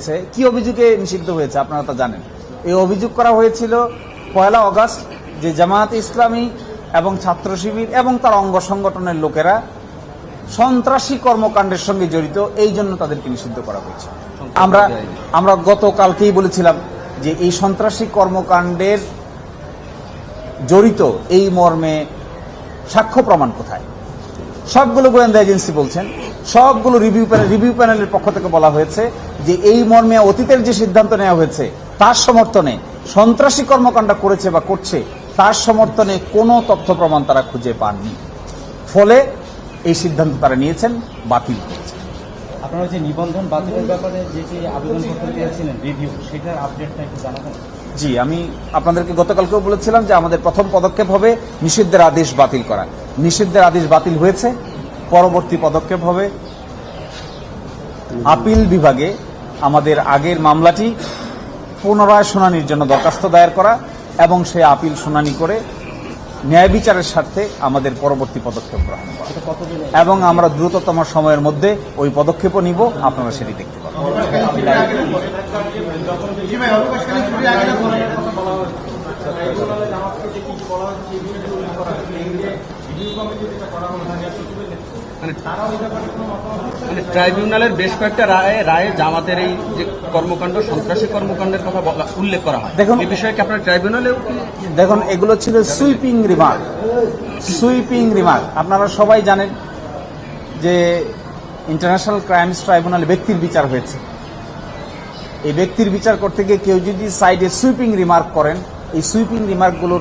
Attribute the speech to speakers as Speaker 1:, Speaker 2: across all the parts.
Speaker 1: হয়েছে? কি অভিযোগে নিষিদ্ধ হয়েছে? আপনারা তা জানেন। এই অভিযোগ করা হয়েছিল পয়লা অগাস্ট যে জামায়াত ইসলামী এবং ছাত্র শিবির এবং তার অঙ্গ সংগঠনের লোকেরা সন্ত্রাসী কর্মকাণ্ডের সঙ্গে জড়িত এই জন্য তাদেরকে নিষিদ্ধ করা হয়েছে। আমরা আমরা গতকালকেই বলেছিলাম যে এই সন্ত্রাসী কর্মকাণ্ডের জড়িত এই মর্মে সাক্ষ্য প্রমাণ কোথায়? সবগুলো গোয়েন্দা এজেন্সি বলছেন। সবগুলো রিভিউ প্যানেল রিভিউ প্যানেলের পক্ষ থেকে বলা হয়েছে যে এই মর্মে অতীতের যে সিদ্ধান্ত নেওয়া হয়েছে তার সমর্থনে সন্ত্রাসী কর্মকাণ্ড করেছে বা করছে তার সমর্থনে কোনো তথ্য প্রমাণ তারা খুঁজে পাননি। ফলে এই সিদ্ধান্ত তারা নিয়েছেন বাতিল করেছেন।
Speaker 2: আপনারা যে নিবন্ধন বাতিলের ব্যাপারে যে যে আবেদন করতে চেয়েছিলেন রিভিউ সেটার আপডেটটা একটু জানাবেন?
Speaker 1: জি আমি আপনাদেরকে গতকালকেও বলেছিলাম যে আমাদের প্রথম পদক্ষেপ হবে নিষিদ্ধের আদেশ বাতিল করা। নিষিদ্ধের আদেশ বাতিল হয়েছে পরবর্তী পদক্ষেপ হবে। আপিল বিভাগে আমাদের আগের মামলাটি পুনরায় শুনানির জন্য দরখাস্ত দায়ের করা এবং সে আপিল শুনানি করে ন্যায় বিচারের স্বার্থে আমাদের পরবর্তী পদক্ষেপ গ্রহণ করা। এবং আমরা দ্রুততম সময়ের মধ্যে ওই পদক্ষেপও নিব আপনারা সেটি দেখতে পাবেন।
Speaker 3: মানে ট্রাইব্যুনালের বেশ কয়েকটা রায়ে রায়ে জামাতের এই যে কর্মকাণ্ড সন্ত্রাসী কর্মকাণ্ডের কথা উল্লেখ করা হয়।
Speaker 1: দেখুন-
Speaker 3: এই বিষয়ে কি আপনার ট্রাইব্যুনালেও
Speaker 1: দেখুন এগুলো ছিল সুইপিং রিমার্ক সুইপিং রিমার্ক আপনারা সবাই জানেন যে ইন্টারন্যাশনাল ক্রাইমস ট্রাইব্যুনাল ব্যক্তির বিচার হয়েছে। এই ব্যক্তির বিচার করতে গিয়ে কেউ যদি সাইডে সুইপিং রিমার্ক করেন এই সুইপিং রিমার্কগুলোর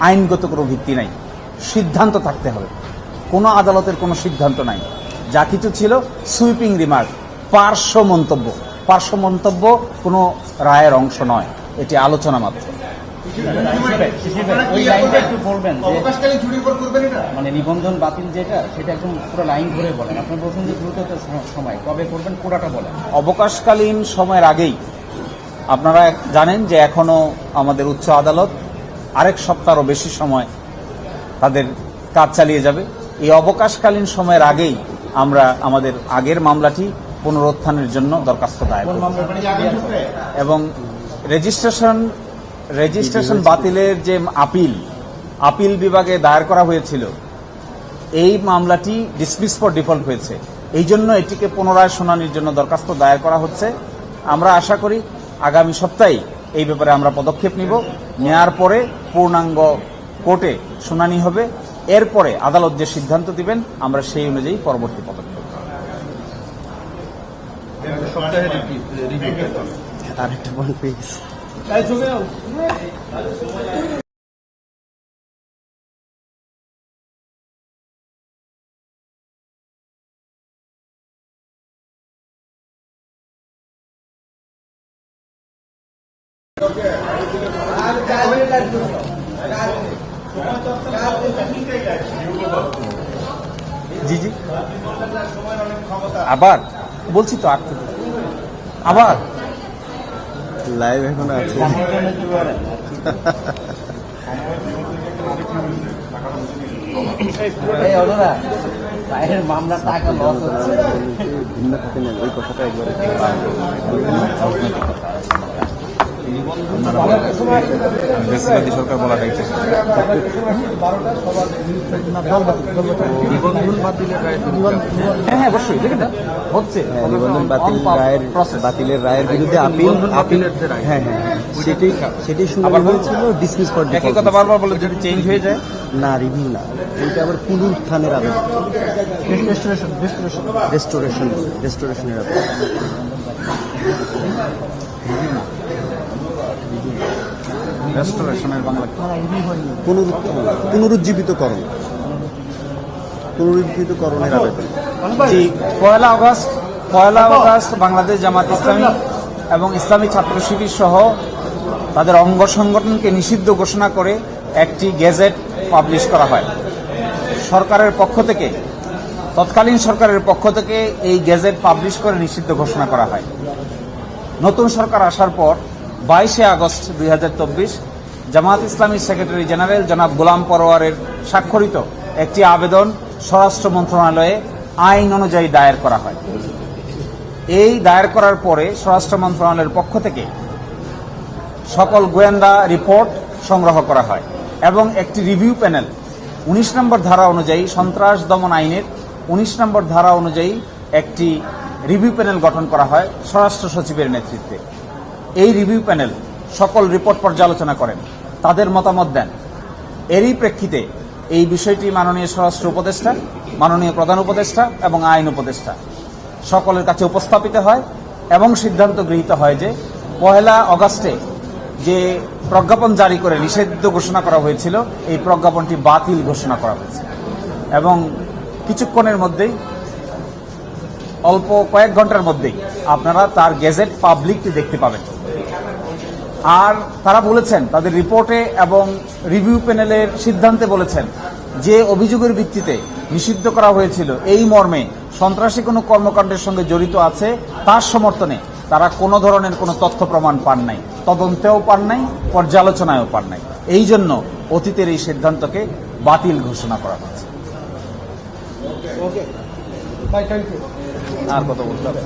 Speaker 1: আইনগত কোনো ভিত্তি নাই। সিদ্ধান্ত থাকতে হবে। কোনো আদালতের কোনো সিদ্ধান্ত নাই। যা কিছু ছিল সুইপিং রিমার্ক পার্শ্ব মন্তব্য। পার্শ্ব মন্তব্য কোনো রায়ের অংশ নয় এটি আলোচনা মাত্র।
Speaker 2: ওই লাইনটা একটু
Speaker 4: অবকাশকালীন করবেন
Speaker 2: মানে নিবন্ধন বাতিল যেটা সেটা একদম পুরো লাইন ধরে বলেন। আপনি বলছেন যে দ্রুত সময়। কবে করবেন? পুরাটা বলেন।
Speaker 1: অবকাশকালীন সময়ের আগেই। আপনারা জানেন যে এখনও আমাদের উচ্চ আদালত আরেক সপ্তাহরও বেশি সময় তাদের কাজ চালিয়ে যাবে। এই অবকাশকালীন সময়ের আগেই আমরা আমাদের আগের মামলাটি পুনরুত্থানের জন্য দরখাস্ত দায়ের? এবং রেজিস্ট্রেশন রেজিস্ট্রেশন বাতিলের যে আপিল আপিল বিভাগে দায়ের করা হয়েছিল, এই মামলাটি ডিসমিস ফর ডিফল্ট হয়েছে। এই জন্য এটিকে পুনরায় শুনানির জন্য দরখাস্ত দায়ের করা হচ্ছে। আমরা আশা করি আগামী সপ্তাহে এই ব্যাপারে আমরা পদক্ষেপ নিব। নেয়ার পরে পূর্ণাঙ্গ কোর্টে শুনানি হবে। এরপরে আদালত যে সিদ্ধান্ত দিবেন আমরা সেই অনুযায়ী পরবর্তী পদক্ষেপ
Speaker 4: আরেকটা বল প্লিজ
Speaker 1: জি জি। আবার? বলছি তো কি? আবার?
Speaker 4: লাইভ এখনও আছে।
Speaker 2: বাইরের মামলা টাকা লস হচ্ছে।
Speaker 4: ভিন্ন থাকে না ওই কথাটা একবারে
Speaker 1: বেসিবাদী সরকার
Speaker 3: নিবন্ধন বাতিলের
Speaker 1: হ্যাঁ হ্যাঁ অবশ্যই হচ্ছে।
Speaker 4: হ্যাঁ, নিবন্ধন বাতিল রায়ের বাতিলের রায়ের বিরুদ্ধে আপিল
Speaker 3: নিবন্ধন যে রায়।
Speaker 4: হ্যাঁ হ্যাঁ হ্যাঁ। সেটাই সেটাই শুনানি
Speaker 1: আবার
Speaker 4: হয়েছিল ডিসমিস ফর
Speaker 1: একই কথা বারবার বলে যদি চেঞ্জ হয়ে যায়?
Speaker 4: না রিভিউ না। এটা আবার পুনরুত্থানের আবেদন। রেস্টোরেশন রেস্টোরেশন রেস্টোরেশনের আবেদন।
Speaker 1: রেস্টোরেশনের বাংলা।
Speaker 4: পুনরুজ্জীবিতকরণ। পুনরুজ্জীবিতকরণের আবেদন।
Speaker 1: জি পয়লা আগস্ট পয়লা আগস্ট বাংলাদেশ জামাত ইসলামী এবং ইসলামী ছাত্র শিবির সহ তাদের অঙ্গ সংগঠনকে নিষিদ্ধ ঘোষণা করে একটি গেজেট পাবলিশ করা হয়। সরকারের পক্ষ থেকে তৎকালীন সরকারের পক্ষ থেকে এই গেজেট পাবলিশ করে নিষিদ্ধ ঘোষণা করা হয়। নতুন সরকার আসার পর বাইশে আগস্ট দুই জামাত ইসলামী সেক্রেটারি জেনারেল জনাব গোলাম পরোয়ারের স্বাক্ষরিত একটি আবেদন স্বরাষ্ট্র মন্ত্রণালয়ে আইন অনুযায়ী দায়ের করা হয়। এই দায়ের করার পরে স্বরাষ্ট্র মন্ত্রণালয়ের পক্ষ থেকে সকল গোয়েন্দা রিপোর্ট সংগ্রহ করা হয় এবং একটি রিভিউ প্যানেল উনিশ নম্বর ধারা অনুযায়ী সন্ত্রাস দমন আইনের উনিশ নম্বর ধারা অনুযায়ী একটি রিভিউ প্যানেল গঠন করা হয় স্বরাষ্ট্র সচিবের নেতৃত্বে। এই রিভিউ প্যানেল সকল রিপোর্ট পর্যালোচনা করেন। তাদের মতামত দেন। এরই প্রেক্ষিতে এই বিষয়টি মাননীয় স্বরাষ্ট্র উপদেষ্টা, মাননীয় প্রধান উপদেষ্টা এবং আইন উপদেষ্টা সকলের কাছে উপস্থাপিত হয় এবং সিদ্ধান্ত গৃহীত হয় যে পহেলা অগাস্টে যে প্রজ্ঞাপন জারি করে নিষিদ্ধ ঘোষণা করা হয়েছিল, এই প্রজ্ঞাপনটি বাতিল ঘোষণা করা হয়েছে। এবং কিছুক্ষণের মধ্যেই, অল্প কয়েক ঘণ্টার মধ্যেই আপনারা তার গেজেট পাবলিকটি দেখতে পাবেন। আর তারা বলেছেন তাদের রিপোর্টে এবং রিভিউ প্যানেলের সিদ্ধান্তে বলেছেন যে অভিযোগের ভিত্তিতে নিষিদ্ধ করা হয়েছিল এই মর্মে সন্ত্রাসী কোনো কর্মকাণ্ডের সঙ্গে জড়িত আছে তার সমর্থনে তারা কোনো ধরনের কোনো তথ্য প্রমাণ পান নাই তদন্তেও পান নাই পর্যালোচনায়ও পান নাই। এই জন্য অতীতের এই সিদ্ধান্তকে বাতিল ঘোষণা করা হয়েছে। আর কত বলতে হবে।